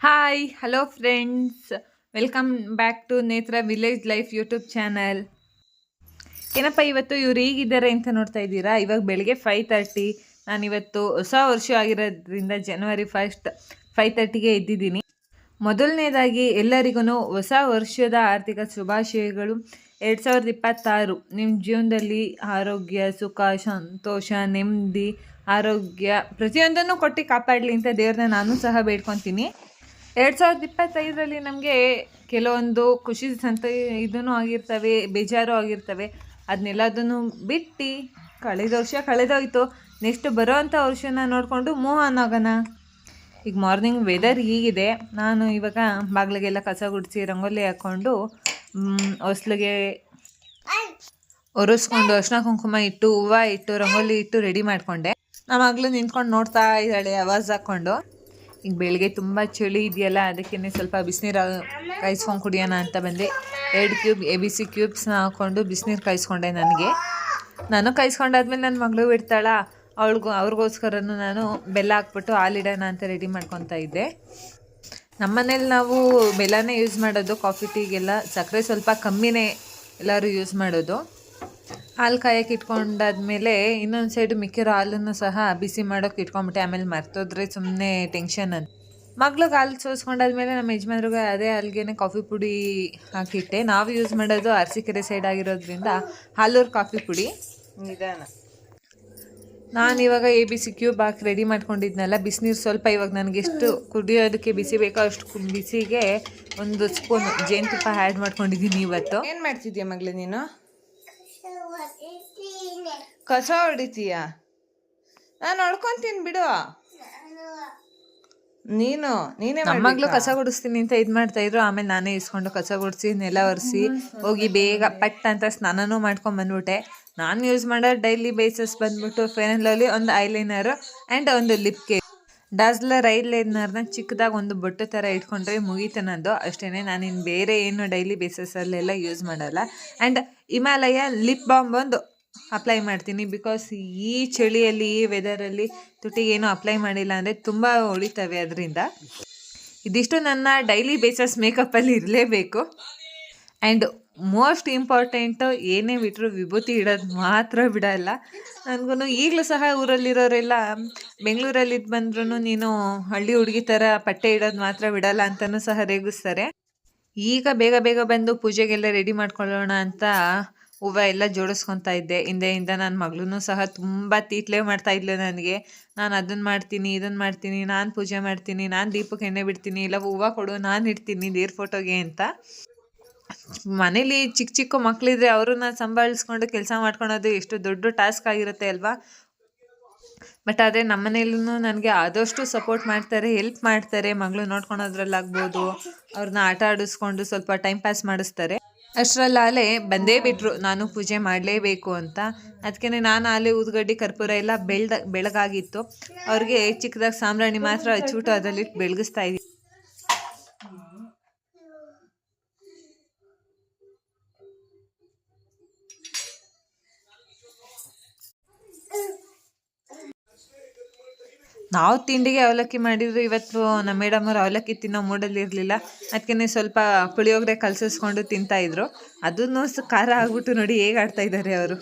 Hi hello friends welcome back to Netra village life YouTube channel ಏನಪ್ಪ, ಇವತ್ತು ಇವ್ರು ಈಗಿದ್ದಾರೆ ಅಂತ ನೋಡ್ತಾ ಇದ್ದೀರಾ? ಇವಾಗ ಬೆಳಗ್ಗೆ ಫೈವ್ ತರ್ಟಿ ನಾನಿವತ್ತು ಹೊಸ ವರ್ಷ ಆಗಿರೋದ್ರಿಂದ ಜನವರಿ ಫಸ್ಟ್ ಫೈವ್ ತರ್ಟಿಗೆ ಇದ್ದಿದ್ದೀನಿ ಮೊದಲನೇದಾಗಿ ಎಲ್ಲರಿಗೂ ಹೊಸ ವರ್ಷದ ಆರ್ಥಿಕ ಶುಭಾಶಯಗಳು. ಎರಡು ಸಾವಿರದ ಇಪ್ಪತ್ತಾರು ನಿಮ್ಮ ಜೀವನದಲ್ಲಿ ಆರೋಗ್ಯ, ಸುಖ, ಸಂತೋಷ, ನೆಮ್ಮದಿ, ಆರೋಗ್ಯ ಪ್ರತಿಯೊಂದನ್ನು ಕೊಟ್ಟು ಕಾಪಾಡಲಿ ಅಂತ ದೇವ್ರನ್ನ ನಾನು ಸಹ ಬೇಡ್ಕೊತೀನಿ. ಎರಡು ಸಾವಿರದ ಇಪ್ಪತ್ತೈದರಲ್ಲಿ ನಮಗೆ ಕೆಲವೊಂದು ಖುಷಿ ಸಂತ ಇದೂ ಆಗಿರ್ತವೆ, ಬೇಜಾರು ಆಗಿರ್ತವೆ. ಅದನ್ನೆಲ್ಲದನ್ನು ಬಿಟ್ಟು ಕಳೆದ ವರ್ಷ ಕಳೆದೋಯ್ತು. ನೆಕ್ಸ್ಟ್ ಬರೋವಂಥ ವರ್ಷನ ನೋಡಿಕೊಂಡು ಮೂವ್ ಆನ್ ಆಗೋಣ. ಈಗ ಮಾರ್ನಿಂಗ್ ವೆದರ್ ಹೀಗಿದೆ. ನಾನು ಇವಾಗ ಬಾಗಿಲಿಗೆಲ್ಲ ಕಸ ಗುಡಿಸಿ ರಂಗೋಲಿ ಹಾಕ್ಕೊಂಡು ಹೊಸ್ಲಿಗೆ ಒರೆಸ್ಕೊಂಡು ಅರ್ಶಿನ ಕುಂಕುಮ ಇಟ್ಟು ಹೂವು ಇಟ್ಟು ರಂಗೋಲಿ ಇಟ್ಟು ರೆಡಿ ಮಾಡಿಕೊಂಡೆ. ನಮ್ಮ ಮಗಳು ನಿಂತ್ಕೊಂಡು ನೋಡ್ತಾ ಇದ್ದಾಳೆ, ಆವಾಜ್ ಹಾಕ್ಕೊಂಡು. ಈಗ ಬೆಳಿಗ್ಗೆ ತುಂಬ ಚಳಿ ಇದೆಯಲ್ಲ ಅದಕ್ಕೇ ಸ್ವಲ್ಪ ಬಿಸಿನೀರು ಕಾಯಿಸ್ಕೊಂಡು ಕುಡಿಯೋಣ ಅಂತ ಬಂದೆ. ಎರಡು ಕ್ಯೂಬ್, ಎ ಬಿ ಸಿ ಕ್ಯೂಬ್ಸ್ನ ಹಾಕ್ಕೊಂಡು ಬಿಸಿನೀರು ಕಾಯಿಸ್ಕೊಂಡೆ ನನಗೆ. ನಾನು ಕಾಯಿಸ್ಕೊಂಡಾದ್ಮೇಲೆ ನನ್ನ ಮಗಳು ಇಡ್ತಾಳ ಅವಳಿಗೂ ಅವ್ರಿಗೋಸ್ಕರನೂ ನಾನು ಬೆಲ್ಲ ಹಾಕ್ಬಿಟ್ಟು ಹಾಲಿಡೋಣ ಅಂತ ರೆಡಿ ಮಾಡ್ಕೊತಾ ಇದ್ದೆ. ನಮ್ಮನೇಲಿ ನಾವು ಬೆಲ್ಲನೇ ಯೂಸ್ ಮಾಡೋದು, ಕಾಫಿ, ಟೀಗೆಲ್ಲ ಸಕ್ಕರೆ ಸ್ವಲ್ಪ ಕಮ್ಮಿನೇ ಎಲ್ಲರೂ ಯೂಸ್ ಮಾಡೋದು. ಹಾಲು ಕಾಯಕ್ಕೆ ಇಟ್ಕೊಂಡಾದ್ಮೇಲೆ ಇನ್ನೊಂದು ಸೈಡು ಮಿಕ್ಕಿರೋ ಹಾಲನ್ನು ಸಹ ಬಿಸಿ ಮಾಡೋಕೆ ಇಟ್ಕೊಂಬಿಟ್ಟೆ ಆಮೇಲೆ ಮರ್ತೋದ್ರೆ ಸುಮ್ಮನೆ ಟೆನ್ಷನ್ ಅಂತ ಮಗ್ಳಿಗೆ ಹಾಲು ಸೋಸ್ಕೊಂಡಾದ್ಮೇಲೆ ನಮ್ಮ ಯಜಮಾನ್ರಿಗೆ ಅದೇ ಹಾಲ್ಗೆ ಕಾಫಿ ಪುಡಿ ಹಾಕಿಟ್ಟೆ. ನಾವು ಯೂಸ್ ಮಾಡೋದು ಅರಸೀಕೆರೆ ಸೈಡ್ ಆಗಿರೋದ್ರಿಂದ ಹಾಲೂರು ಕಾಫಿ ಪುಡಿ ನಿಧಾನ. ನಾನು ಇವಾಗ ಎ ಬಿ ಸಿ ಕ್ಯೂಬ್ ಹಾಕಿ ರೆಡಿ ಮಾಡ್ಕೊಂಡಿದ್ನಲ್ಲ, ಬಿಸಿನೀರು ಸ್ವಲ್ಪ ಇವಾಗ ನನಗೆ ಎಷ್ಟು ಕುಡಿಯೋದಕ್ಕೆ ಬಿಸಿ ಬೇಕೋ ಅಷ್ಟು ಬಿಸಿಗೆ ಒಂದು ಸ್ಪೂನ್ ಜೇನುತುಪ್ಪ ಆ್ಯಡ್ ಮಾಡ್ಕೊಂಡಿದ್ದೀನಿ ಇವತ್ತು. ಏನು ಮಾಡ್ತಿದ್ಯಾ ಮಗಳೇ ನೀನು? ಕಸ ಹೊಡಿತೀಯ? ನಾನು ಹೊಡ್ಕೊಂತೀನಿ ಬಿಡು. ನೀನು ನೀನೇ ಮಗ್ಳು ಕಸ ಗುಡಿಸ್ತೀನಿ ಅಂತ ಇದು ಮಾಡ್ತಾ ಇದ್ರು ಆಮೇಲೆ ನಾನೇ ಇಸ್ಕೊಂಡು ಕಸ ಗುಡಿಸಿ ನೆಲ ಒರೆಸಿ ಹೋಗಿ ಬೇಗ ಪಟ್ ಅಂತ ಸ್ನಾನನೂ ಮಾಡ್ಕೊಂಡು ಬಂದ್ಬಿಟ್ಟೆ. ನಾನು ಯೂಸ್ ಮಾಡೋ ಡೈಲಿ ಬೇಸಸ್ ಬಂದ್ಬಿಟ್ಟು ಫೇನಲ್ಲಲ್ಲಿ ಒಂದು ಐಲೈನರ್ ಆ್ಯಂಡ್ ಒಂದು ಲಿಪ್ ಕೇರ್ ಡಾಸ್ಲರ್ ಐಲೈನರ್ನ ಚಿಕ್ಕದಾಗಿ ಒಂದು ಬೊಟ್ಟು ಥರ ಇಟ್ಕೊಂಡ್ರೆ ಮುಗೀತನದು ನಾನು ಇನ್ನು ಬೇರೆ ಏನು ಡೈಲಿ ಬೇಸಸಲ್ಲೆಲ್ಲ ಯೂಸ್ ಮಾಡಲ್ಲ. ಆ್ಯಂಡ್ ಹಿಮಾಲಯ ಲಿಪ್ ಬಾಮ್ ಒಂದು ಅಪ್ಲೈ ಮಾಡ್ತೀನಿ. ಬಿಕಾಸ್ ಈ ಚಳಿಯಲ್ಲಿ, ಈ ವೆದರಲ್ಲಿ ತುಟಿಗೆ ಏನು ಅಪ್ಲೈ ಮಾಡಿಲ್ಲ ಅಂದರೆ ತುಂಬ ಉಳಿತವೆ ಅದರಿಂದ. ಇದಿಷ್ಟು ನನ್ನ ಡೈಲಿ ಬೇಸಸ್ ಮೇಕಪ್ಪಲ್ಲಿ ಇರಲೇಬೇಕು. ಆ್ಯಂಡ್ ಮೋಸ್ಟ್ ಇಂಪಾರ್ಟೆಂಟು ಏನೇ ಬಿಟ್ಟರು ವಿಭೂತಿ ಇಡೋದು ಮಾತ್ರ ಬಿಡಲ್ಲ. ನನಗೂ ಈಗಲೂ ಸಹ ಊರಲ್ಲಿರೋರೆಲ್ಲ ಬೆಂಗಳೂರಲ್ಲಿ ಇದ್ದು ಬಂದ್ರೂ ನೀನು ಹಳ್ಳಿ ಹುಡುಗಿ ಥರ ಪಟ್ಟೆ ಇಡೋದು ಮಾತ್ರ ಬಿಡಲ್ಲ ಅಂತಲೂ ಸಹ ರೇಗಿಸ್ತಾರೆ. ಈಗ ಬೇಗ ಬೇಗ ಬಂದು ಪೂಜೆಗೆಲ್ಲ ರೆಡಿ ಮಾಡ್ಕೊಳ್ಳೋಣ ಅಂತ ಹೂವು ಎಲ್ಲ ಜೋಡಿಸ್ಕೊತಾ ಇದ್ದೆ. ಹಿಂದೆಯಿಂದ ನನ್ನ ಮಗಳೂ ಸಹ ತುಂಬ ತೀಟ್ಲೆ ಮಾಡ್ತಾ ಇದ್ಲು ನನಗೆ. ನಾನು ಅದನ್ನು ಮಾಡ್ತೀನಿ ಇದನ್ನು ಮಾಡ್ತೀನಿ, ನಾನು ಪೂಜೆ ಮಾಡ್ತೀನಿ, ನಾನು ದೀಪಕ್ಕೆ ಎಣ್ಣೆ ಬಿಡ್ತೀನಿ, ಇಲ್ಲ ಹೂವು ಕೊಡು, ನಾನು ಇಡ್ತೀನಿ, ದೇವ್ರ ಫೋಟೋಗೆ ಅಂತ. ಮನೇಲಿ ಚಿಕ್ಕ ಚಿಕ್ಕ ಮಕ್ಕಳಿದ್ರೆ ಅವ್ರನ್ನ ಸಂಭಾಳಿಸ್ಕೊಂಡು ಕೆಲಸ ಮಾಡ್ಕೊಳೋದು ಎಷ್ಟು ದೊಡ್ಡ ಟಾಸ್ಕ್ ಆಗಿರುತ್ತೆ ಅಲ್ವಾ? ಬಟ್ ಆದರೆ ನಮ್ಮ ಮನೇಲೂ ನನಗೆ ಆದಷ್ಟು ಸಪೋರ್ಟ್ ಮಾಡ್ತಾರೆ ಹೆಲ್ಪ್ ಮಾಡ್ತಾರೆ, ಮಗಳು ನೋಡ್ಕೊಳೋದ್ರಲ್ಲಾಗ್ಬೋದು ಅವ್ರನ್ನ ಆಟ ಆಡಿಸ್ಕೊಂಡು ಸ್ವಲ್ಪ ಟೈಮ್ ಪಾಸ್ ಮಾಡಿಸ್ತಾರೆ. ಅಷ್ಟರಲ್ಲಾಲೆ ಬಂದೇ ಬಿಟ್ಟರು ನಾನು ಪೂಜೆ ಮಾಡಲೇಬೇಕು ಅಂತ. ಅದಕ್ಕೆ ನಾನು ಆಲೆ ಊದ್ಗಡ್ಡಿ ಕರ್ಪೂರ ಎಲ್ಲ ಬೆಳ್ದ ಬೆಳಗಾಗಿತ್ತು. ಅವ್ರಿಗೆ ಚಿಕ್ಕದಾಗಿ ಸಾಂಬ್ರಾಣಿ ಮಾತ್ರ ಅಚ್ಚುಬಿಟ್ಟು ಅದರಲ್ಲಿ ಬೆಳಗಿಸ್ತಾ ಇದ್ದೀನಿ ನಾವು ತಿಂಡಿಗೆ ಅವಲಕ್ಕಿ ಮಾಡಿದ್ರು ಇವತ್ತು ನಮ್ಮ ಮೇಡಮ್ ಅವರು ಅವಲಕ್ಕಿ ತಿನ್ನೋ ಮೂಡಲ್ಲಿ ಇರಲಿಲ್ಲ. ಅದಕ್ಕೆ ಸ್ವಲ್ಪ ಪುಳಿಯೋಗರೆ ಕಲಸಿಸ್ಕೊಂಡು ತಿಂತಾ ಇದ್ರು. ಅದನ್ನು ಖಾರ ಆಗ್ಬಿಟ್ಟು ನೋಡಿ ಹೇಗೆ ಆಡ್ತಾ ಇದ್ದಾರೆ ಅವರು.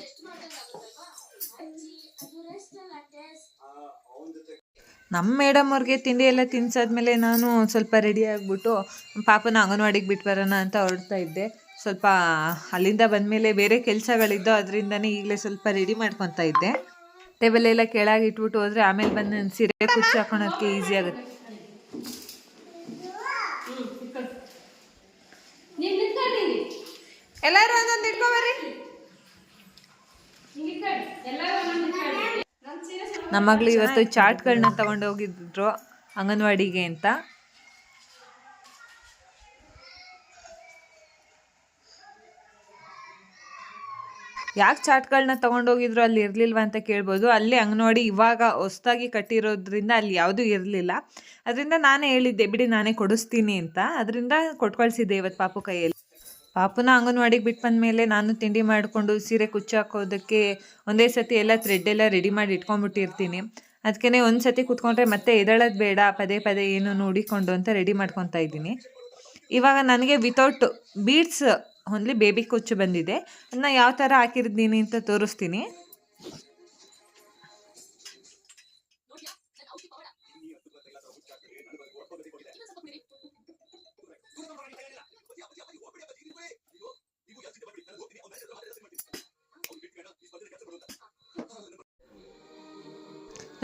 ನಮ್ಮ ಮೇಡಮ್ ಅವ್ರಿಗೆ ತಿಂಡಿ ಎಲ್ಲ ತಿನ್ಸಾದ್ಮೇಲೆ ನಾನು ಸ್ವಲ್ಪ ರೆಡಿ ಆಗಿಬಿಟ್ಟು ಪಾಪನ ಅಂಗನವಾಡಿಗೆ ಬಿಟ್ಟು ಬರೋಣ ಅಂತ ಹೊರಡ್ತಾ ಇದ್ದೆ. ಸ್ವಲ್ಪ ಅಲ್ಲಿಂದ ಬಂದಮೇಲೆ ಬೇರೆ ಕೆಲಸಗಳಿದ್ದೋ ಅದರಿಂದನೇ ಈಗಲೇ ಸ್ವಲ್ಪ ರೆಡಿ ಮಾಡ್ಕೊತಾ ಇದ್ದೆ. ಟೇಬಲ್ ಎಲ್ಲ ಕೆಳಗೆ ಇಟ್ಬಿಟ್ಟು ಹೋದ್ರೆ ಆಮೇಲೆ ಬಂದು ನನ್ನ ಸೀರೆ ಕುಚ್ಚಿ ಹಾಕೊಳೋದಕ್ಕೆ ಈಸಿ ಆಗುತ್ತೆ. ಎಲ್ಲರೂ ಒಂದೊಂದು ನಮ್ಮ ಮಗಳು ಇವತ್ತು ಚಾಟ್ಗಳನ್ನ ತಗೊಂಡು ಹೋಗಿದ್ರು ಅಂಗನವಾಡಿಗೆ ಅಂತ. ಯಾಕೆ ಚಾಟ್ಗಳನ್ನ ತೊಗೊಂಡೋಗಿದ್ರು ಅಲ್ಲಿ ಇರಲಿಲ್ವ ಅಂತ ಕೇಳ್ಬೋದು. ಅಲ್ಲಿ ಅಂಗನವಾಡಿ ಇವಾಗ ಹೊಸ್ದಾಗಿ ಕಟ್ಟಿರೋದ್ರಿಂದ ಅಲ್ಲಿ ಯಾವುದೂ ಇರಲಿಲ್ಲ. ಅದರಿಂದ ನಾನೇ ಹೇಳಿದ್ದೆ, ಬಿಡಿ ನಾನೇ ಕೊಡಿಸ್ತೀನಿ ಅಂತ. ಅದರಿಂದ ಕೊಟ್ಕೊಳ್ಸಿದ್ದೆ ಇವತ್ತು ಪಾಪು ಕೈಯಲ್ಲಿ. ಪಾಪುನ ಅಂಗನವಾಡಿಗೆ ಬಿಟ್ಟು ಬಂದಮೇಲೆ ನಾನು ತಿಂಡಿ ಮಾಡಿಕೊಂಡು ಸೀರೆ ಕುಚ್ಚು ಹಾಕೋದಕ್ಕೆ ಒಂದೇ ಸತಿ ಎಲ್ಲ ಥ್ರೆಡ್ ಎಲ್ಲ ರೆಡಿ ಮಾಡಿ ಇಟ್ಕೊಂಡ್ಬಿಟ್ಟಿರ್ತೀನಿ. ಅದಕ್ಕೆ ಒಂದು ಸತಿ ಕೂತ್ಕೊಂಡ್ರೆ ಮತ್ತೆ ಎದಳೋದು ಬೇಡ, ಪದೇ ಪದೇ ಏನು ನೋಡಿಕೊಂಡು ಅಂತ ರೆಡಿ ಮಾಡ್ಕೊತಾ ಇದ್ದೀನಿ. ಇವಾಗ ನನಗೆ ವಿತೌಟ್ ಬೀಡ್ಸ್ ಓನ್ಲಿ ಬೇಬಿ ಕುಚ್ಚು ಬಂದಿದೆ. ಅದನ್ನ ಯಾವ ಥರ ಹಾಕಿರ್ತೀನಿ ಅಂತ ತೋರಿಸ್ತೀನಿ.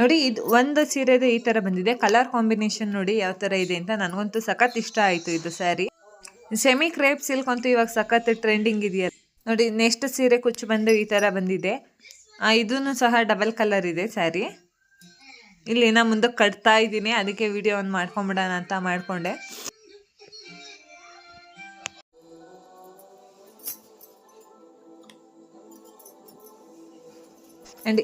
ನೋಡಿ, ಇದು ಒಂದು ಸೀರೆದು ಈ ಥರ ಬಂದಿದೆ. ಕಲರ್ ಕಾಂಬಿನೇಷನ್ ನೋಡಿ ಯಾವ ಥರ ಇದೆ ಅಂತ ನನಗಂತೂ ಸಖತ್ ಇಷ್ಟ ಆಯಿತು ಇದು ಸ್ಯಾರಿ ಸೆಮಿ ಕ್ರೇಪ್ ಸಿಲ್ಕ್ ಅಂತೂ ಇವಾಗ ಸಖತ್ ಟ್ರೆಂಡಿಂಗ್ ಇದೆಯಲ್ಲ. ನೋಡಿ ನೆಕ್ಸ್ಟ್ ಸೀರೆ ಕುಚ್ಚು ಬಂದು ಈ ಥರ ಬಂದಿದೆ. ಇದೂ ಸಹ ಡಬಲ್ ಕಲರ್ ಇದೆ ಸ್ಯಾರಿ ಇಲ್ಲಿ ನಾ ಮುಂದಕ್ಕೆ ಕಟ್ತಾ ಇದ್ದೀನಿ. ಅದಕ್ಕೆ ವಿಡಿಯೋ ಒಂದು ಮಾಡ್ಕೊಂಬಿಡೋಣ ಅಂತ ಮಾಡಿಕೊಂಡೆ. ಆ್ಯಂಡ್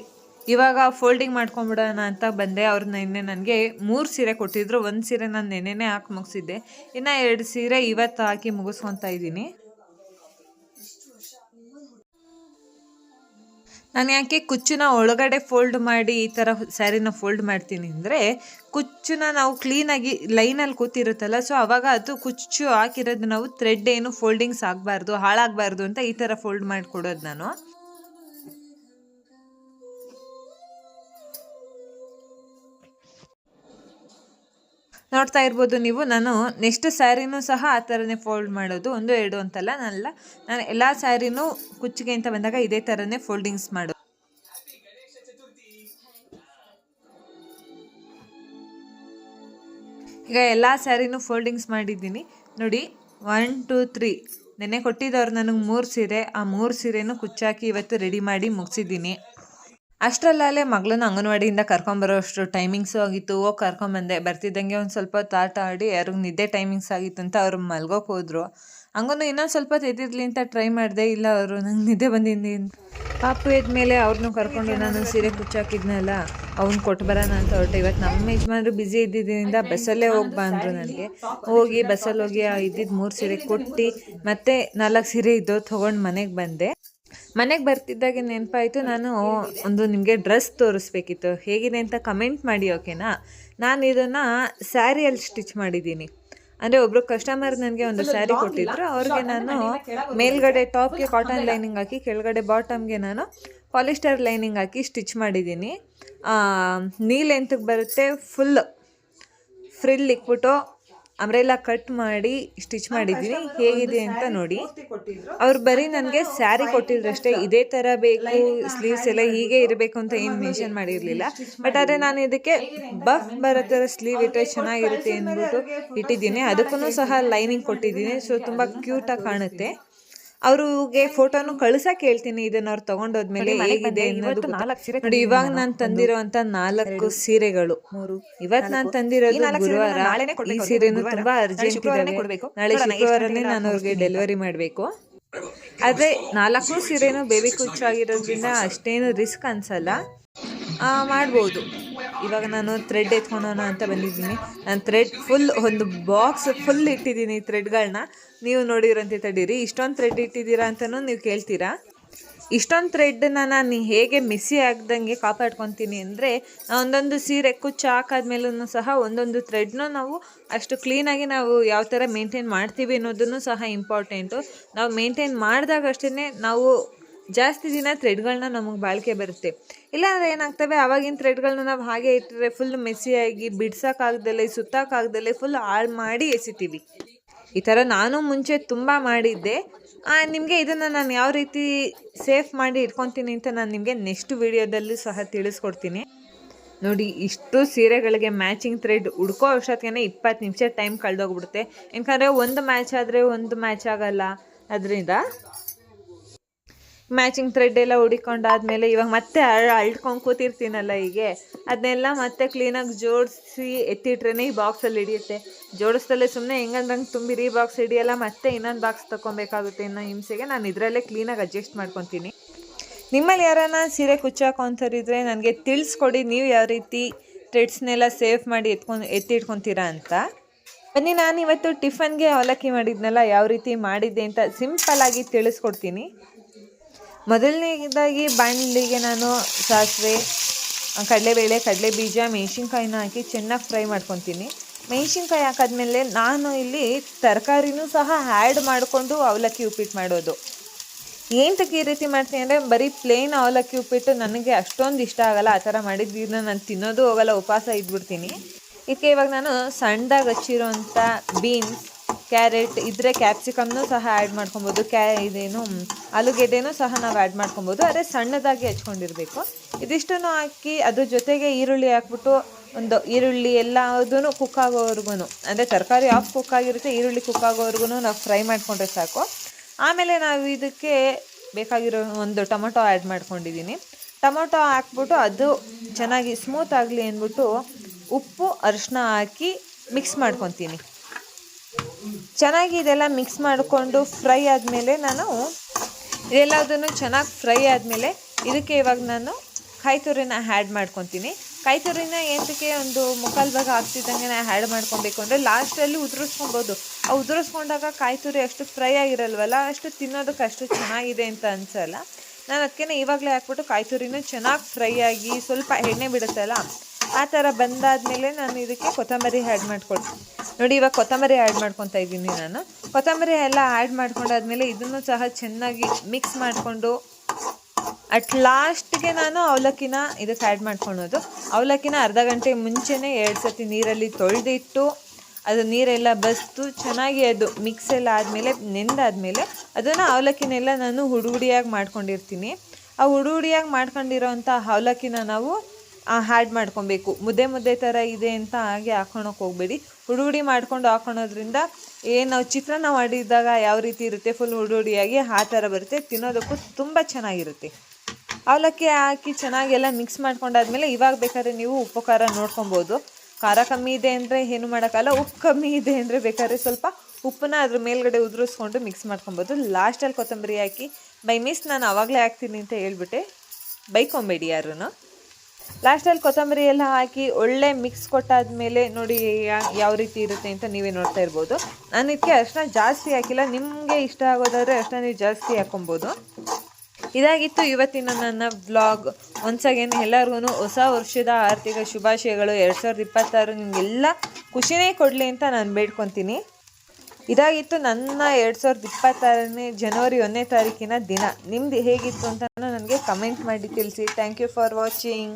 ಇವಾಗ ಫೋಲ್ಡಿಂಗ್ ಮಾಡ್ಕೊಂಬಿಡೋಣ ಅಂತ ಬಂದೆ. ಅವ್ರು ನಿನ್ನೆ ನನಗೆ ಮೂರು ಸೀರೆ ಕೊಟ್ಟಿದ್ರು. ಒಂದು ಸೀರೆ ನಾನು ನೆನ್ನೆನೇ ಹಾಕಿ ಮುಗಿಸಿದ್ದೆ. ಇನ್ನು ಎರಡು ಸೀರೆ ಇವತ್ತು ಹಾಕಿ ಮುಗಿಸ್ಕೊತಾ ಇದ್ದೀನಿ. ನಾನು ಯಾಕೆ ಕುಚ್ಚನ್ನ ಒಳಗಡೆ ಫೋಲ್ಡ್ ಮಾಡಿ ಈ ಥರ ಸ್ಯಾರಿನ ಫೋಲ್ಡ್ ಮಾಡ್ತೀನಿ ಅಂದರೆ ಕುಚ್ಚನ್ನ ನಾವು ಕ್ಲೀನಾಗಿ ಲೈನಲ್ಲಿ ಕೂತಿರುತ್ತಲ್ಲ ಸೊ ಆವಾಗ ಅದು ಕುಚ್ಚು ಹಾಕಿರೋದು ನಾವು ಥ್ರೆಡ್ ಏನು ಫೋಲ್ಡಿಂಗ್ಸ್ ಆಗಬಾರ್ದು, ಹಾಳಾಗಬಾರ್ದು ಅಂತ ಈ ಥರ ಫೋಲ್ಡ್ ಮಾಡಿಕೊಡೋದು ನಾನು. ನೋಡ್ತಾ ಇರ್ಬೋದು ನೀವು. ನಾನು ನೆಕ್ಸ್ಟ್ ಸ್ಯಾರಿನೂ ಸಹ ಆ ಥರನೇ ಫೋಲ್ಡ್ ಮಾಡೋದು. ಒಂದು, ಎರಡು ಅಂತಲ್ಲ ನಾನಲ್ಲ ನಾನು ಎಲ್ಲ ಸ್ಯಾರಿನೂ ಕುಚ್ಚಿಗೆ ಅಂತ ಬಂದಾಗ ಇದೇ ಥರನೇ ಫೋಲ್ಡಿಂಗ್ಸ್ ಮಾಡೋದು. ಈಗ ಎಲ್ಲ ಸ್ಯಾರಿನೂ ಫೋಲ್ಡಿಂಗ್ಸ್ ಮಾಡಿದ್ದೀನಿ. ನೋಡಿ ಒನ್ ಟೂ ತ್ರೀ ನೆನ್ನೆ ಕೊಟ್ಟಿದ್ದವ್ರು ನನಗೆ ಮೂರು ಸೀರೆ. ಆ ಮೂರು ಸೀರೆನೂ ಕುಚ್ಚಾಕಿ ಇವತ್ತು ರೆಡಿ ಮಾಡಿ ಮುಗಿಸಿದ್ದೀನಿ. ಅಷ್ಟರಲ್ಲೇ ಮಗಳನ್ನ ಅಂಗನವಾಡಿಯಿಂದ ಕರ್ಕೊಂಬರೋ ಅಷ್ಟು ಟೈಮಿಂಗ್ಸು ಆಗಿತ್ತು. ಹೋಗಿ ಕರ್ಕೊಂಬಂದೆ. ಬರ್ತಿದ್ದಂಗೆ ಒಂದು ಸ್ವಲ್ಪ ತಾಟ ಆಡಿ ಯಾರಿಗೂ ನಿದ್ದೆ ಟೈಮಿಂಗ್ಸ್ ಆಗಿತ್ತು ಅಂತ ಅವ್ರು ಮಲ್ಗೋಕೆ ಹೋದ್ರು. ಹಂಗೂ ಇನ್ನೊಂದು ಸ್ವಲ್ಪ ಹೊತ್ತು ಅಂತ ಟ್ರೈ ಮಾಡಿದೆ. ಇಲ್ಲ ಅವರು ನಂಗೆ ನಿದ್ದೆ ಬಂದಿದ್ದೀನಿ ಪಾಪು ಎದ್ಮೇಲೆ ಅವ್ರನ್ನೂ ಕರ್ಕೊಂಡು ನಾನು ಸೀರೆ ಕುಚ್ಚಾಕಿದ್ನಲ್ಲ ಅವ್ನು ಕೊಟ್ಟು ಬರೋಣ ಅಂತ ಹೊರಟೆ. ಇವತ್ತು ನಮ್ಮ ಯಜಮಾನರು ಬ್ಯುಸಿ ಇದ್ದಿದ್ದರಿಂದ ಬಸ್ಸಲ್ಲೇ ಹೋಗಿ ಅಂದರು ನನಗೆ. ಹೋಗಿ ಬಸ್ಸಲ್ಲಿ ಹೋಗಿ ಇದ್ದಿದ್ದು ಮೂರು ಸೀರೆ ಕೊಟ್ಟು ಮತ್ತೆ ನಾಲ್ಕು ಸೀರೆ ಇದ್ದು ತೊಗೊಂಡು ಮನೆಗೆ ಬಂದೆ. ಮನೆಗೆ ಬರ್ತಿದ್ದಾಗೆ ನೆನಪಾಯಿತು ನಾನು ಒಂದು ನಿಮಗೆ ಡ್ರೆಸ್ ತೋರಿಸ್ಬೇಕಿತ್ತು. ಹೇಗಿದೆ ಅಂತ ಕಮೆಂಟ್ ಮಾಡಿ ಓಕೆನಾ? ನಾನು ಇದನ್ನು ಸ್ಯಾರಿಯಲ್ಲಿ ಸ್ಟಿಚ್ ಮಾಡಿದ್ದೀನಿ. ಅಂದರೆ ಒಬ್ಬರು ಕಸ್ಟಮರ್ ನನಗೆ ಒಂದು ಸ್ಯಾರಿ ಕೊಟ್ಟಿದ್ರು ಅವ್ರಿಗೆ ನಾನು ಮೇಲ್ಗಡೆ ಟಾಪ್ಗೆ ಕಾಟನ್ ಲೈನಿಂಗ್ ಹಾಕಿ ಕೆಳಗಡೆ ಬಾಟಮ್ಗೆ ನಾನು ಪಾಲಿಸ್ಟರ್ ಲೈನಿಂಗ್ ಹಾಕಿ ಸ್ಟಿಚ್ ಮಾಡಿದ್ದೀನಿ. ನೀ ಎಂತಕ್ಕೆ ಬರುತ್ತೆ ಫುಲ್ ಫ್ರಿಲ್ ಇಕ್ಬಿಟ್ಟು ಅಂಬ್ರೆಲ್ಲ ಕಟ್ ಮಾಡಿ ಸ್ಟಿಚ್ ಮಾಡಿದ್ದೀನಿ ಹೇಗಿದೆ ಅಂತ ನೋಡಿ. ಅವ್ರು ಬರೀ ನನಗೆ ಸ್ಯಾರಿ ಕೊಟ್ಟಿದ್ರಷ್ಟೇ ಇದೇ ಥರ ಬೇಕು ಸ್ಲೀವ್ಸ್ ಎಲ್ಲ ಹೀಗೆ ಇರಬೇಕು ಅಂತ ಏನು ಮೆನ್ಷನ್ ಮಾಡಿರಲಿಲ್ಲ. ಬಟ್ ಆದರೆ ನಾನು ಇದಕ್ಕೆ ಬಫ್ ಬರೋ ಥರ ಸ್ಲೀವ್ ಇಟ್ಟರೆ ಚೆನ್ನಾಗಿರುತ್ತೆ ಅಂದ್ಬಿಟ್ಟು ಇಟ್ಟಿದ್ದೀನಿ. ಅದಕ್ಕೂ ಸಹ ಲೈನಿಂಗ್ ಕೊಟ್ಟಿದ್ದೀನಿ. ಸೊ ತುಂಬ ಕ್ಯೂಟಾಗಿ ಕಾಣುತ್ತೆ. ಅವ್ರಿಗೆ ಫೋಟೋನು ಕಳ್ಸಕ್ ಹೇಳ್ತೀನಿ ಇದನ್ನ ಅವ್ರು ತಗೊಂಡೋದ್ಮೇಲೆ ಹೇಗಿದೆ ಅನ್ನೋದು ನೋಡಿ ಇವಾಗ ನಾನು ತಂದಿರೋಂತ ನಾಲ್ಕು ಸೀರೆಗಳು. ಇವತ್ ನಾನು ತಂದಿರೋದು ಗುರುವಾರ. ಈ ಸೀರೆನು ತುಂಬಾ ಅರ್ಜೆಂಟ್ ನಾಳೆ ಶುಕ್ರವಾರನೇ ನಾನು ಅವ್ರಿಗೆ ಡೆಲಿವರಿ ಮಾಡಬೇಕು. ಆದ್ರೆ ನಾಲ್ಕು ಸೀರೆನು ಬೇಬಿ ಕುಚ್ಚಾಗಿರೋದ್ರಿಂದ ಅಷ್ಟೇನು ರಿಸ್ಕ್ ಅನ್ಸಲ್ಲ. ಆ, ಮಾಡ್ಬೋದು. ಇವಾಗ ನಾನು ಥ್ರೆಡ್ ಎತ್ಕೊಳೋಣ ಅಂತ ಬಂದಿದ್ದೀನಿ. ನಾನು ಥ್ರೆಡ್ ಫುಲ್ ಒಂದು ಬಾಕ್ಸ್ ಫುಲ್ ಇಟ್ಟಿದ್ದೀನಿ ಥ್ರೆಡ್ಗಳನ್ನ ನೀವು ನೋಡಿರಂತೆ ತಡೀರಿ. ಇಷ್ಟೊಂದು ಥ್ರೆಡ್ ಇಟ್ಟಿದ್ದೀರಾ ಅಂತಲೂ ನೀವು ಕೇಳ್ತೀರಾ? ಇಷ್ಟೊಂದು ಥ್ರೆಡ್ನ ನಾನು ಹೇಗೆ ಮಿಸ್ಸಿ ಆಗ್ದಂಗೆ ಕಾಪಾಡ್ಕೊತೀನಿ ಅಂದರೆ ಒಂದೊಂದು ಸೀರೆ ಕುಚ್ಚು ಹಾಕಾದ್ಮೇಲೂ ಸಹ ಒಂದೊಂದು ಥ್ರೆಡ್ನೂ ನಾವು ಅಷ್ಟು ಕ್ಲೀನಾಗಿ ನಾವು ಯಾವ ಥರ ಮೇಂಟೈನ್ ಮಾಡ್ತೀವಿ ಅನ್ನೋದನ್ನು ಸಹ ಇಂಪಾರ್ಟೆಂಟು ನಾವು ಮೇಂಟೈನ್ ಮಾಡಿದಾಗ ಅಷ್ಟೇ ನಾವು ಜಾಸ್ತಿ ದಿನ ಥ್ರೆಡ್ಗಳನ್ನ ನಮಗೆ ಬಾಳಿಕೆ ಬರುತ್ತೆ. ಇಲ್ಲಾಂದರೆ ಏನಾಗ್ತವೆ? ಆವಾಗಿನ ಥ್ರೆಡ್ಗಳನ್ನ ನಾವು ಹಾಗೆ ಇಟ್ಟರೆ ಫುಲ್ ಮೆಸ್ಸಿಯಾಗಿ ಬಿಡ್ಸೋಕ್ಕಾಗ್ದಲೆ ಸುತ್ತಕ್ಕಾಗ್ದಲೆ ಫುಲ್ ಹಾಳು ಮಾಡಿ ಎಸಿತೀವಿ. ಈ ಥರ ನಾನು ಮುಂಚೆ ತುಂಬ ಮಾಡಿದ್ದೆ. ನಿಮಗೆ ಇದನ್ನು ನಾನು ಯಾವ ರೀತಿ ಸೇಫ್ ಮಾಡಿ ಇಟ್ಕೊತೀನಿ ಅಂತ ನಾನು ನಿಮಗೆ ನೆಕ್ಸ್ಟ್ ವಿಡಿಯೋದಲ್ಲೂ ಸಹ ತಿಳಿಸ್ಕೊಡ್ತೀನಿ. ನೋಡಿ, ಇಷ್ಟು ಸೀರೆಗಳಿಗೆ ಮ್ಯಾಚಿಂಗ್ ಥ್ರೆಡ್ ಹುಡ್ಕೋ ಅಷ್ಟೊತ್ತಿಗೆ ಇಪ್ಪತ್ತು ನಿಮಿಷ ಟೈಮ್ ಕಳೆದೋಗ್ಬಿಡುತ್ತೆ. ಯಾಕಂದರೆ ಒಂದು ಮ್ಯಾಚ್ ಆದರೆ ಒಂದು ಮ್ಯಾಚ್ ಆಗಲ್ಲ. ಅದರಿಂದ ಮ್ಯಾಚಿಂಗ್ ಥ್ರೆಡ್ ಎಲ್ಲ ಹುಡಿಕೊಂಡಾದ್ಮೇಲೆ ಇವಾಗ ಮತ್ತೆ ಅಳ್ಕೊಂಡು ಕೂತಿರ್ತೀನಲ್ಲ ಹೀಗೆ. ಅದನ್ನೆಲ್ಲ ಮತ್ತೆ ಕ್ಲೀನಾಗಿ ಜೋಡಿಸಿ ಎತ್ತಿಟ್ರೇ ಈ ಬಾಕ್ಸಲ್ಲಿ ಹಿಡಿಯುತ್ತೆ. ಜೋಡಿಸ್ದಲ್ಲೇ ಸುಮ್ಮನೆ ಹೆಂಗಂದ್ರಂಗೆ ತುಂಬಿರಿ ಬಾಕ್ಸ್ ಹಿಡಿಯಲ್ಲ ಮತ್ತೆ ಇನ್ನೊಂದು ಬಾಕ್ಸ್ ತೊಗೊಬೇಕಾಗುತ್ತೆ ಇನ್ನೂ ಹಿಂಸೆಗೆ ನಾನು ಇದರಲ್ಲೇ ಕ್ಲೀನಾಗಿ ಅಡ್ಜಸ್ಟ್ ಮಾಡ್ಕೊತೀನಿ. ನಿಮ್ಮಲ್ಲಿ ಯಾರನ್ನ ಸೀರೆ ಕುಚ್ಚಾಕೊಂತರಿದ್ರೆ ನನಗೆ ತಿಳಿಸ್ಕೊಡಿ ನೀವು ಯಾವ ರೀತಿ ಥ್ರೆಡ್ಸ್ನೆಲ್ಲ ಸೇವ್ ಮಾಡಿ ಎತ್ಕೊಂಡು, ಎತ್ತಿಟ್ಕೊತೀರಾ ಅಂತ. ಬನ್ನಿ ನಾನು ಇವತ್ತು ಟಿಫನ್ಗೆ ಅವಲಕ್ಕಿ ಮಾಡಿದ್ನಲ್ಲ ಯಾವ ರೀತಿ ಮಾಡಿದ್ದೆ ಅಂತ ಸಿಂಪಲ್ಲಾಗಿ ತಿಳಿಸ್ಕೊಡ್ತೀನಿ. ಮೊದಲನೇದಾಗಿ ಬಾಣಲಿಗೆ ನಾನು ಸಾಸಿವೆ ಕಡಲೆಬೇಳೆ ಕಡಲೆ ಬೀಜ ಮೆಣಸಿನ್ಕಾಯಿನ ಹಾಕಿ ಚೆನ್ನಾಗಿ ಫ್ರೈ ಮಾಡ್ಕೊತೀನಿ. ಮೆಣಸಿನ್ಕಾಯಿ ಹಾಕಾದ್ಮೇಲೆ ನಾನು ಇಲ್ಲಿ ತರಕಾರಿನೂ ಸಹ ಆ್ಯಡ್ ಮಾಡಿಕೊಂಡು ಅವಲಕ್ಕಿ ಉಪ್ಪಿಟ್ಟು ಮಾಡೋದು. ಏನಕ್ಕೆ ಈ ರೀತಿ ಮಾಡ್ತೀನಿ ಅಂದರೆ ಬರೀ ಪ್ಲೇನ್ ಅವಲಕ್ಕಿ ಉಪ್ಪಿಟ್ಟು ನನಗೆ ಅಷ್ಟೊಂದು ಇಷ್ಟ ಆಗಲ್ಲ, ಆ ಥರ ಮಾಡಿದ್ದನ್ನ ನಾನು ತಿನ್ನೋದು ಹೋಗಲ್ಲ, ಉಪವಾಸ ಇದ್ಬಿಡ್ತೀನಿ. ಇದಕ್ಕೆ ಇವಾಗ ನಾನು ಸಣ್ಣದಾಗಿ ಹಚ್ಚಿರೋಂಥ ಬೀನ್ಸ್ ಕ್ಯಾರೆಟ್ ಇದ್ರೆ ಕ್ಯಾಪ್ಸಿಕಮ್ನು ಸಹ ಆ್ಯಡ್ ಮಾಡ್ಕೊಬೋದು, ಕ್ಯಾ ಇದೇನು, ಆಲೂಗೆಡ್ಡೆನೂ ಸಹ ನಾವು ಆ್ಯಡ್ ಮಾಡ್ಕೊಬೋದು ಅದೇ ಸಣ್ಣದಾಗಿ ಹಚ್ಕೊಂಡಿರಬೇಕು. ಇದಿಷ್ಟನ್ನು ಹಾಕಿ ಅದ್ರ ಜೊತೆಗೆ ಈರುಳ್ಳಿ ಹಾಕ್ಬಿಟ್ಟು ಒಂದು ಈರುಳ್ಳಿ ಎಲ್ಲದೂ ಕುಕ್ ಆಗೋವರೆಗೂ ಅಂದರೆ ತರಕಾರಿ ಆಫ್ ಕುಕ್ ಆಗಿರುತ್ತೆ, ಈರುಳ್ಳಿ ಕುಕ್ ಆಗೋವರೆಗೂ ನಾವು ಫ್ರೈ ಮಾಡಿಕೊಂಡ್ರೆ ಸಾಕು. ಆಮೇಲೆ ನಾವು ಇದಕ್ಕೆ ಬೇಕಾಗಿರೋ ಒಂದು ಟೊಮೊಟೊ ಆ್ಯಡ್ ಮಾಡ್ಕೊಂಡಿದ್ದೀನಿ. ಟೊಮೊಟೊ ಹಾಕ್ಬಿಟ್ಟು ಅದು ಚೆನ್ನಾಗಿ ಸ್ಮೂತ್ ಆಗಲಿ ಅಂದ್ಬಿಟ್ಟು ಉಪ್ಪು ಅರಿಶಿನ ಹಾಕಿ ಮಿಕ್ಸ್ ಮಾಡ್ಕೊತೀನಿ. ಚೆನ್ನಾಗಿ ಇದೆಲ್ಲ ಮಿಕ್ಸ್ ಮಾಡಿಕೊಂಡು ಫ್ರೈ ಆದಮೇಲೆ ನಾನು ಇದೆಲ್ಲದನ್ನು ಚೆನ್ನಾಗಿ ಫ್ರೈ ಆದಮೇಲೆ ಇದಕ್ಕೆ ಇವಾಗ ನಾನು ಕಾಯಿ ತುರಿನ ಆ್ಯಡ್ ಮಾಡ್ಕೊತೀನಿ. ಕಾಯಿ ತುರಿನ ಏನಕ್ಕೆ ಒಂದು ಮುಕ್ಕಾಲು ಭಾಗ ನಾನು ಆ್ಯಡ್ ಮಾಡ್ಕೊಬೇಕು ಅಂದರೆ ಲಾಸ್ಟಲ್ಲಿ ಉದುರಿಸ್ಕೊಬೋದು. ಆ ಉದುರಿಸ್ಕೊಂಡಾಗ ಕಾಯಿ ತುರಿ ಅಷ್ಟು ಫ್ರೈ ಆಗಿರಲ್ವಲ್ಲ, ಅಷ್ಟು ತಿನ್ನೋದಕ್ಕೆ ಅಷ್ಟು ಚೆನ್ನಾಗಿದೆ ಅಂತ ಅನಿಸಲ್ಲ. ನಾನು ಅದಕ್ಕೆ ಇವಾಗಲೇ ಹಾಕ್ಬಿಟ್ಟು ಕಾಯಿ ತುರಿನೂ ಚೆನ್ನಾಗಿ ಫ್ರೈ ಆಗಿ ಸ್ವಲ್ಪ ಎಣ್ಣೆ ಬಿಡುತ್ತಲ್ಲ ಆ ಥರ ಬಂದಾದಮೇಲೆ ನಾನು ಇದಕ್ಕೆ ಕೊತ್ತಂಬರಿ ಆ್ಯಡ್ ಮಾಡ್ಕೊಳ್ತೀನಿ. ನೋಡಿ, ಇವಾಗ ಕೊತ್ತಂಬರಿ ಆ್ಯಡ್ ಮಾಡ್ಕೊತಾ ಇದ್ದೀನಿ ನಾನು. ಕೊತ್ತಂಬರಿ ಎಲ್ಲ ಆ್ಯಡ್ ಮಾಡ್ಕೊಂಡಾದ್ಮೇಲೆ ಇದನ್ನು ಸಹ ಚೆನ್ನಾಗಿ ಮಿಕ್ಸ್ ಮಾಡಿಕೊಂಡು ಅಟ್ ಲಾಸ್ಟ್ಗೆ ನಾನು ಅವಲಕ್ಕಿನ ಇದಕ್ಕೆ ಆ್ಯಡ್ ಮಾಡ್ಕೊಳೋದು. ಅವಲಕ್ಕಿನ ಅರ್ಧ ಗಂಟೆ ಮುಂಚೆನೇ ಎರಡು ಸತಿ ನೀರಲ್ಲಿ ತೊಳೆದಿಟ್ಟು ಅದು ನೀರೆಲ್ಲ ಬಸ್ತು, ಚೆನ್ನಾಗಿ ಅದು ಮಿಕ್ಸ್ ಎಲ್ಲ ಆದಮೇಲೆ ನೆಂದಾದಮೇಲೆ ಅದನ್ನು ಅವಲಕ್ಕಿನೆಲ್ಲ ನಾನು ಹುಡುಗುಡಿಯಾಗಿ ಮಾಡ್ಕೊಂಡಿರ್ತೀನಿ. ಆ ಹುಡುಗುಡಿಯಾಗಿ ಮಾಡ್ಕೊಂಡಿರೋವಂಥ ಅವಲಕ್ಕಿನ ನಾವು ಹ್ಯಾಡ್ ಮಾಡ್ಕೊಬೇಕು. ಮುದ್ದೆ ಮುದ್ದೆ ಥರ ಇದೆ ಅಂತ ಹಾಗೆ ಹಾಕೊಳಕ್ಕೆ ಹೋಗಬೇಡಿ. ಹುಡಿ ಹುಡಿ ಮಾಡ್ಕೊಂಡು ಹಾಕೊಳೋದ್ರಿಂದ ಏನು ನಾವು ಚಿತ್ರಾನ್ನ ಮಾಡಿದಾಗ ಯಾವ ರೀತಿ ಇರುತ್ತೆ? ಫುಲ್ ಹುಡಿ ಹುಡಿಯಾಗಿ ಆ ಥರ ಬರುತ್ತೆ. ತಿನ್ನೋದಕ್ಕೂ ತುಂಬ ಚೆನ್ನಾಗಿರುತ್ತೆ. ಅವಲಕ್ಕಿ ಹಾಕಿ ಚೆನ್ನಾಗೆಲ್ಲ ಮಿಕ್ಸ್ ಮಾಡ್ಕೊಂಡಾದ್ಮೇಲೆ ಇವಾಗ ಬೇಕಾದ್ರೆ ನೀವು ಉಪ್ಪು ಖಾರ ನೋಡ್ಕೊಬೋದು. ಖಾರ ಕಮ್ಮಿ ಇದೆ ಅಂದರೆ ಏನು ಮಾಡೋಕ್ಕಲ್ಲ, ಉಪ್ಪು ಕಮ್ಮಿ ಇದೆ ಅಂದರೆ ಬೇಕಾದ್ರೆ ಸ್ವಲ್ಪ ಉಪ್ಪನ್ನ ಅದ್ರ ಮೇಲ್ಗಡೆ ಉದುರಿಸ್ಕೊಂಡು ಮಿಕ್ಸ್ ಮಾಡ್ಕೊಬೋದು. ಲಾಸ್ಟಲ್ಲಿ ಕೊತ್ತಂಬರಿ ಹಾಕಿ, ಬೈ ಮಿಸ್, ನಾನು ಆವಾಗಲೇ ಹಾಕ್ತೀನಿ ಅಂತ ಹೇಳ್ಬಿಟ್ಟೆ. ಬೈಕೊಂಬೇಡಿ ಯಾರೂ ಲಾಸ್ಟಲ್ಲಿ ಕೊತ್ತಂಬರಿ ಎಲ್ಲ ಹಾಕಿ ಒಳ್ಳೆ ಮಿಕ್ಸ್ ಕೊಟ್ಟಾದ್ಮೇಲೆ ನೋಡಿ ಯಾವ ರೀತಿ ಇರುತ್ತೆ ಅಂತ ನೀವೇ ನೋಡ್ತಾ ಇರ್ಬೋದು. ನಾನು ಇದಕ್ಕೆ ಅರ್ಶಿನ ಜಾಸ್ತಿ ಹಾಕಿಲ್ಲ. ನಿಮಗೆ ಇಷ್ಟ ಆಗೋದಾದರೆ ಅರ್ಶಿನ ನೀವು ಜಾಸ್ತಿ ಹಾಕೊಬೋದು. ಇದಾಗಿತ್ತು ಇವತ್ತಿನ ನನ್ನ ಬ್ಲಾಗ್ ಒನ್ಸ್ ಅಗೇನ್ ಎಲ್ಲರಿಗೂ ಹೊಸ ವರ್ಷದ ಆರ್ಥಿಕ ಶುಭಾಶಯಗಳು. ಎರಡು ಸಾವಿರದ ಇಪ್ಪತ್ತಾರು ನಿಮಗೆಲ್ಲ ಖುಷಿನೇ ಕೊಡಲಿ ಅಂತ ನಾನು ಬೇಡ್ಕೊತೀನಿ. ಇದಾಗಿತ್ತು ನನ್ನ ಎರಡು ಸಾವಿರದ ಇಪ್ಪತ್ತಾರನೇ ಜನವರಿ ಒಂದನೇ ತಾರೀಕಿನ ದಿನ. ನಿಮ್ದು ಹೇಗಿತ್ತು ಅಂತ ನನಗೆ ಕಮೆಂಟ್ ಮಾಡಿ ತಿಳಿಸಿ. Thank you for watching